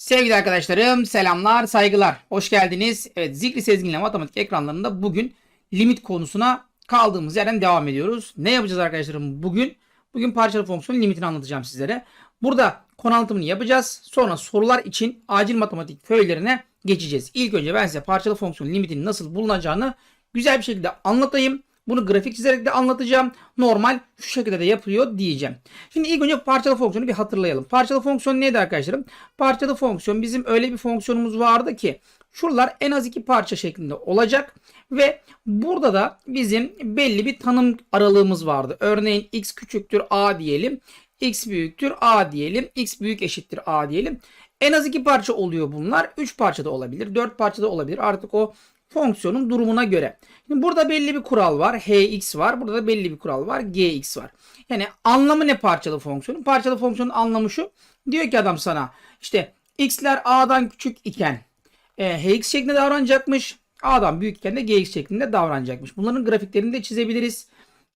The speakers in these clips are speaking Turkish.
Sevgili arkadaşlarım, selamlar, saygılar. Hoş geldiniz. Evet, Zikri Sezgin'le matematik ekranlarında bugün limit konusuna kaldığımız yerden devam ediyoruz. Ne yapacağız arkadaşlarım bugün? Bugün parçalı fonksiyonun limitini anlatacağım sizlere. Burada konu anlatımını yapacağız. Sonra sorular için acil matematik föylerine geçeceğiz. İlk önce ben size parçalı fonksiyon limitinin nasıl bulunacağını güzel bir şekilde anlatayım. Bunu grafik çizerek de anlatacağım. Normal şu şekilde de yapılıyor diyeceğim. Şimdi ilk önce parçalı fonksiyonu bir hatırlayalım. Parçalı fonksiyon neydi arkadaşlarım? Parçalı fonksiyon bizim öyle bir fonksiyonumuz vardı ki şuralar en az iki parça şeklinde olacak ve burada da bizim belli bir tanım aralığımız vardı. Örneğin x küçüktür a diyelim. x büyüktür a diyelim. x büyük eşittir a diyelim. En az iki parça oluyor bunlar. Üç parça da olabilir. Dört parça da olabilir. Artık o fonksiyonun durumuna göre. Şimdi burada belli bir kural var. hx var. Burada da belli bir kural var. gx var. Yani anlamı ne parçalı fonksiyonun? Parçalı fonksiyonun anlamı şu. Diyor ki adam sana işte x'ler a'dan küçük iken e, hx şeklinde davranacakmış. a'dan büyük iken de gx şeklinde davranacakmış. Bunların grafiklerini de çizebiliriz.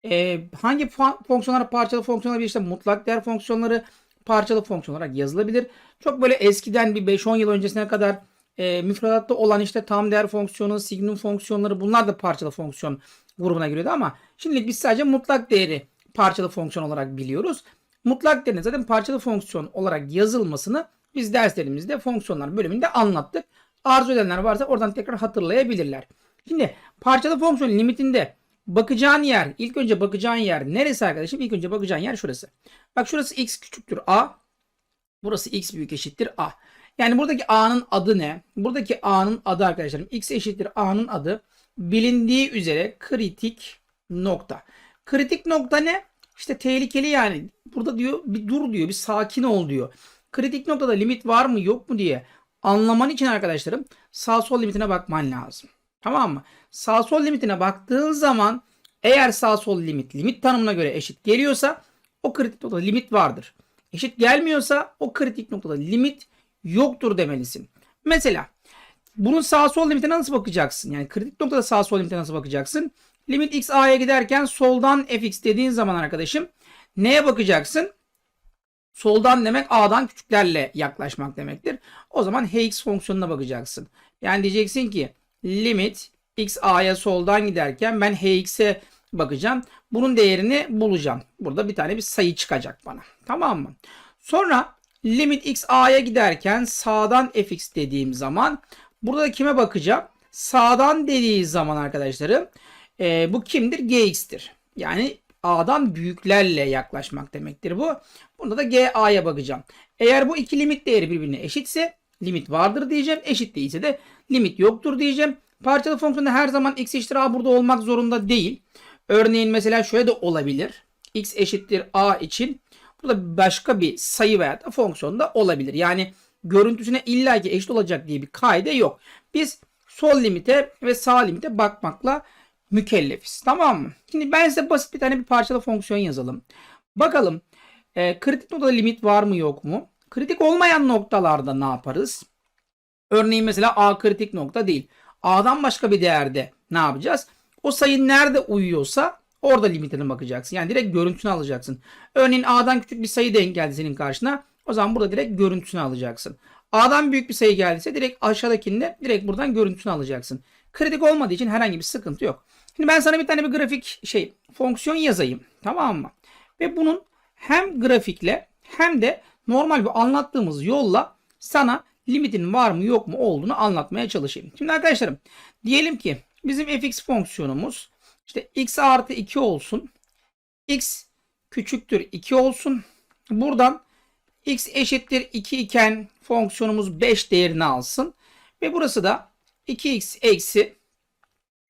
E, hangi fonksiyonlar parçalı fonksiyonlar bir işte mutlak değer fonksiyonları parçalı fonksiyon olarak yazılabilir. Çok böyle eskiden bir 5-10 yıl öncesine kadar e, müfredatta olan işte tam değer fonksiyonu, signum fonksiyonları bunlar da parçalı fonksiyon grubuna giriyordu ama şimdilik biz sadece mutlak değeri parçalı fonksiyon olarak biliyoruz. Mutlak değerin zaten parçalı fonksiyon olarak yazılmasını biz derslerimizde fonksiyonlar bölümünde anlattık. Arzu edenler varsa oradan tekrar hatırlayabilirler. Şimdi parçalı fonksiyon limitinde bakacağın yer, ilk önce bakacağın yer neresi arkadaşım? İlk önce bakacağın yer şurası. Bak şurası x küçüktür a. Burası x büyük eşittir a. Yani buradaki a'nın adı ne? Buradaki a'nın adı arkadaşlarım x eşittir a'nın adı bilindiği üzere kritik nokta. Kritik nokta ne? İşte tehlikeli yani. Burada diyor bir dur diyor, bir sakin ol diyor. Kritik noktada limit var mı yok mu diye anlaman için arkadaşlarım sağ sol limitine bakman lazım. Tamam mı? Sağ sol limitine baktığın zaman eğer sağ sol limit limit tanımına göre eşit geliyorsa o kritik noktada limit vardır. Eşit gelmiyorsa o kritik noktada limit yoktur demelisin. Mesela bunun sağ sol limitine nasıl bakacaksın? Yani kritik noktada sağ sol limitine nasıl bakacaksın? Limit x a'ya giderken soldan fx dediğin zaman arkadaşım neye bakacaksın? Soldan demek a'dan küçüklerle yaklaşmak demektir. O zaman hx fonksiyonuna bakacaksın. Yani diyeceksin ki limit x a'ya soldan giderken ben hx'e bakacağım. Bunun değerini bulacağım. Burada bir tane bir sayı çıkacak bana. Tamam mı? Sonra limit x a'ya giderken sağdan fx dediğim zaman burada da kime bakacağım? Sağdan dediği zaman arkadaşlarım e, bu kimdir? gx'tir. Yani a'dan büyüklerle yaklaşmak demektir bu. Bunda da ga'ya bakacağım. Eğer bu iki limit değeri birbirine eşitse limit vardır diyeceğim. Eşit değilse de limit yoktur diyeceğim. Parçalı fonksiyonda her zaman x eşittir a burada olmak zorunda değil. Örneğin mesela şöyle de olabilir. x eşittir a için burada başka bir sayı veya da fonksiyon da olabilir. Yani görüntüsüne illaki eşit olacak diye bir kaide yok. Biz sol limite ve sağ limite bakmakla mükellefiz. Tamam mı? Şimdi ben size basit bir tane bir parçalı fonksiyon yazalım. Bakalım e, kritik noktada limit var mı yok mu? Kritik olmayan noktalarda ne yaparız? Örneğin mesela a kritik nokta değil. a'dan başka bir değerde ne yapacağız? O sayı nerede uyuyorsa orada limitine bakacaksın. Yani direkt görüntüsünü alacaksın. Örneğin a'dan küçük bir sayı denk geldi senin karşına. O zaman burada direkt görüntüsünü alacaksın. a'dan büyük bir sayı geldiyse direkt aşağıdakinde direkt buradan görüntüsünü alacaksın. Kritik olmadığı için herhangi bir sıkıntı yok. Şimdi ben sana bir tane bir grafik şey fonksiyon yazayım. Tamam mı? Ve bunun hem grafikle hem de normal bir anlattığımız yolla sana limitin var mı yok mu olduğunu anlatmaya çalışayım. Şimdi arkadaşlarım diyelim ki bizim fx fonksiyonumuz işte x artı 2 olsun. x küçüktür 2 olsun. Buradan x eşittir 2 iken fonksiyonumuz 5 değerini alsın. Ve burası da 2x eksi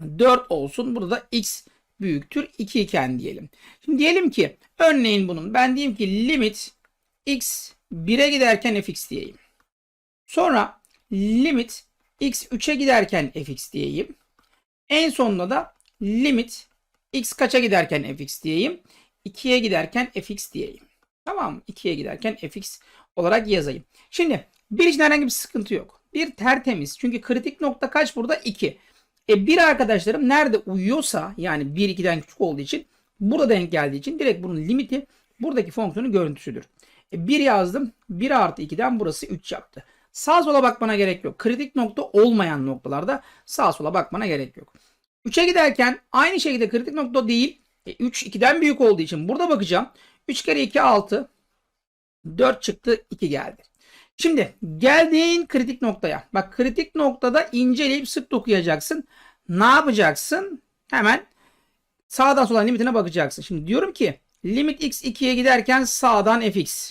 4 olsun. Burada da x büyüktür 2 iken diyelim. Şimdi diyelim ki örneğin bunun ben diyeyim ki limit x 1'e giderken fx diyeyim. Sonra limit x 3'e giderken fx diyeyim. En sonunda da limit x kaça giderken fx diyeyim. 2'ye giderken fx diyeyim. Tamam mı? 2'ye giderken fx olarak yazayım. Şimdi bir için herhangi bir sıkıntı yok. Bir tertemiz. Çünkü kritik nokta kaç burada? 2. E bir arkadaşlarım nerede uyuyorsa yani 1 2'den küçük olduğu için burada denk geldiği için direkt bunun limiti buradaki fonksiyonun görüntüsüdür. E 1 yazdım. 1 artı 2'den burası 3 yaptı. Sağa sola bakmana gerek yok. Kritik nokta olmayan noktalarda sağa sola bakmana gerek yok. 3'e giderken aynı şekilde kritik nokta değil. E, 3 2'den büyük olduğu için burada bakacağım. 3 kere 2 6. 4 çıktı 2 geldi. Şimdi geldiğin kritik noktaya. Bak kritik noktada inceleyip sık dokuyacaksın. Ne yapacaksın? Hemen sağdan sola limitine bakacaksın. Şimdi diyorum ki limit x 2'ye giderken sağdan fx.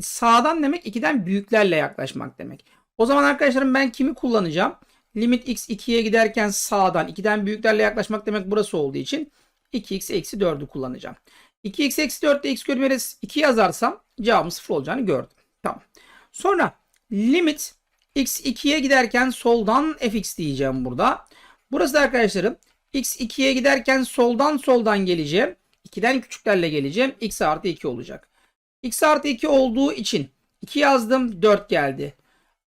Sağdan demek 2'den büyüklerle yaklaşmak demek. O zaman arkadaşlarım ben kimi kullanacağım? Limit x 2'ye giderken sağdan 2'den büyüklerle yaklaşmak demek burası olduğu için 2x eksi 4'ü kullanacağım. 2x eksi 4'te x bölümeriz 2 yazarsam cevabım 0 olacağını gördüm. Tamam. Sonra limit x 2'ye giderken soldan fx diyeceğim burada. Burası da arkadaşlarım x 2'ye giderken soldan soldan geleceğim. 2'den küçüklerle geleceğim. x artı 2 olacak. x artı 2 olduğu için 2 yazdım 4 geldi.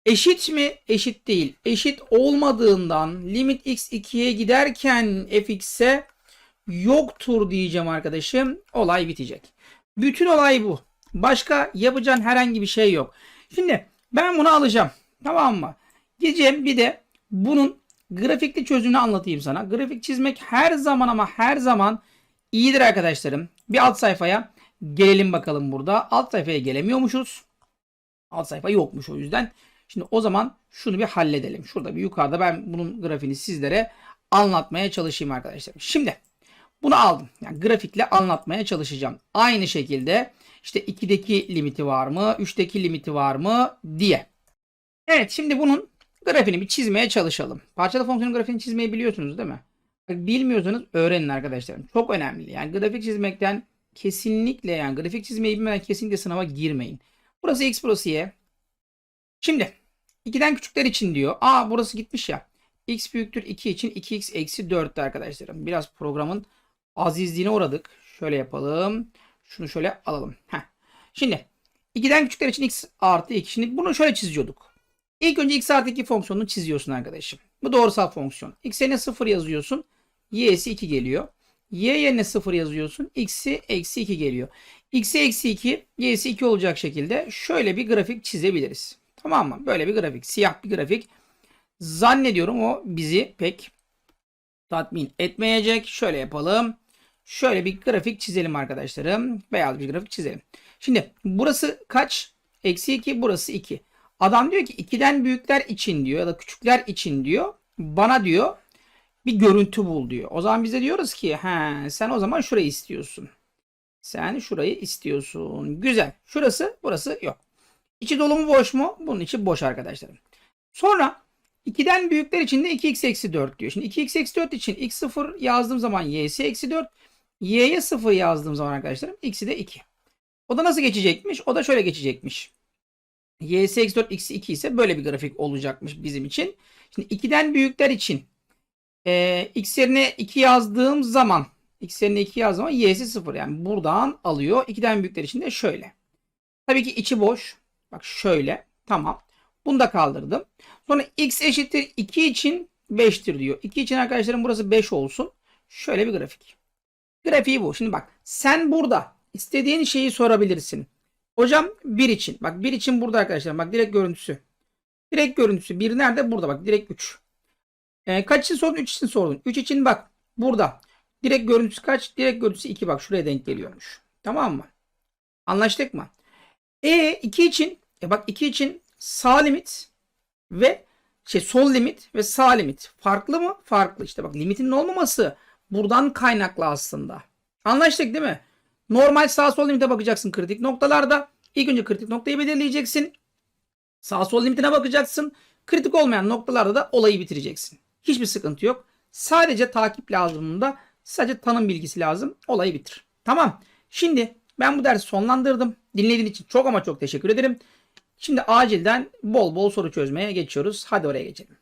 Eşit mi? Eşit değil. Eşit olmadığından limit x 2'ye giderken fx'e yoktur diyeceğim arkadaşım. Olay bitecek. Bütün olay bu. Başka yapacağın herhangi bir şey yok. Şimdi ben bunu alacağım. Tamam mı? Gideceğim bir de bunun grafikli çözümünü anlatayım sana. Grafik çizmek her zaman ama her zaman iyidir arkadaşlarım. Bir alt sayfaya gelelim bakalım burada. Alt sayfaya gelemiyormuşuz. Alt sayfa yokmuş o yüzden. Şimdi o zaman şunu bir halledelim. Şurada bir yukarıda ben bunun grafiğini sizlere anlatmaya çalışayım arkadaşlar. Şimdi bunu aldım. Yani grafikle anlatmaya çalışacağım. Aynı şekilde işte 2'deki limiti var mı? 3'teki limiti var mı? diye. Evet şimdi bunun grafiğini bir çizmeye çalışalım. Parçalı fonksiyonun grafiğini çizmeyi biliyorsunuz değil mi? Bilmiyorsanız öğrenin arkadaşlarım. Çok önemli. Yani grafik çizmekten kesinlikle yani grafik çizmeyi bilmeden kesinlikle sınava girmeyin. Burası x burası y. Şimdi 2'den küçükler için diyor. Aa burası gitmiş ya. x büyüktür 2 için 2x eksi 4'tü arkadaşlarım. Biraz programın azizliğine uğradık. Şöyle yapalım. Şunu şöyle alalım. Heh. Şimdi 2'den küçükler için x artı 2. Şimdi bunu şöyle çiziyorduk. İlk önce x artı 2 fonksiyonunu çiziyorsun arkadaşım. Bu doğrusal fonksiyon. x yerine 0 yazıyorsun. y'si 2 geliyor. y yerine 0 yazıyorsun. x'i eksi 2 geliyor. x'i eksi 2 y'si 2 olacak şekilde şöyle bir grafik çizebiliriz. Tamam mı? Böyle bir grafik. Siyah bir grafik. Zannediyorum o bizi pek tatmin etmeyecek. Şöyle yapalım. Şöyle bir grafik çizelim arkadaşlarım. Beyaz bir grafik çizelim. Şimdi burası kaç? Eksi 2 burası 2. Adam diyor ki 2'den büyükler için diyor ya da küçükler için diyor. Bana diyor bir görüntü bul diyor. O zaman biz de diyoruz ki he, sen o zaman şurayı istiyorsun. Sen şurayı istiyorsun. Güzel. Şurası burası yok. İçi dolu mu boş mu? Bunun içi boş arkadaşlarım. Sonra 2'den büyükler için de 2x eksi 4 diyor. Şimdi 2x eksi 4 için x 0 yazdığım zaman y'si eksi 4. y'ye 0 yazdığım zaman arkadaşlarım x'i de 2. O da nasıl geçecekmiş? O da şöyle geçecekmiş. y'si eksi 4 x'i 2 ise böyle bir grafik olacakmış bizim için. Şimdi 2'den büyükler için e, x yerine 2 yazdığım zaman x yerine 2 yazdığım zaman y'si 0 yani buradan alıyor. 2'den büyükler için de şöyle. Tabii ki içi boş. Bak şöyle. Tamam. Bunu da kaldırdım. Sonra x eşittir 2 için 5'tir diyor. 2 için arkadaşlarım burası 5 olsun. Şöyle bir grafik. Grafiği bu. Şimdi bak sen burada istediğin şeyi sorabilirsin. Hocam 1 için. Bak 1 için burada arkadaşlar. Bak direkt görüntüsü. Direkt görüntüsü. 1 nerede? Burada bak. Direkt 3. Ee, kaç için sordun? 3 için sordun. 3 için bak. Burada. Direkt görüntüsü kaç? Direkt görüntüsü 2 bak. Şuraya denk geliyormuş. Tamam mı? Anlaştık mı? E 2 için e bak 2 için sağ limit ve şey sol limit ve sağ limit farklı mı? Farklı. İşte bak limitin olmaması buradan kaynaklı aslında. Anlaştık değil mi? Normal sağ sol limite bakacaksın kritik noktalarda. İlk önce kritik noktayı belirleyeceksin. Sağ sol limitine bakacaksın. Kritik olmayan noktalarda da olayı bitireceksin. Hiçbir sıkıntı yok. Sadece takip lazımında sadece tanım bilgisi lazım. Olayı bitir. Tamam. Şimdi ben bu dersi sonlandırdım. Dinlediğin için çok ama çok teşekkür ederim. Şimdi acilden bol bol soru çözmeye geçiyoruz. Hadi oraya geçelim.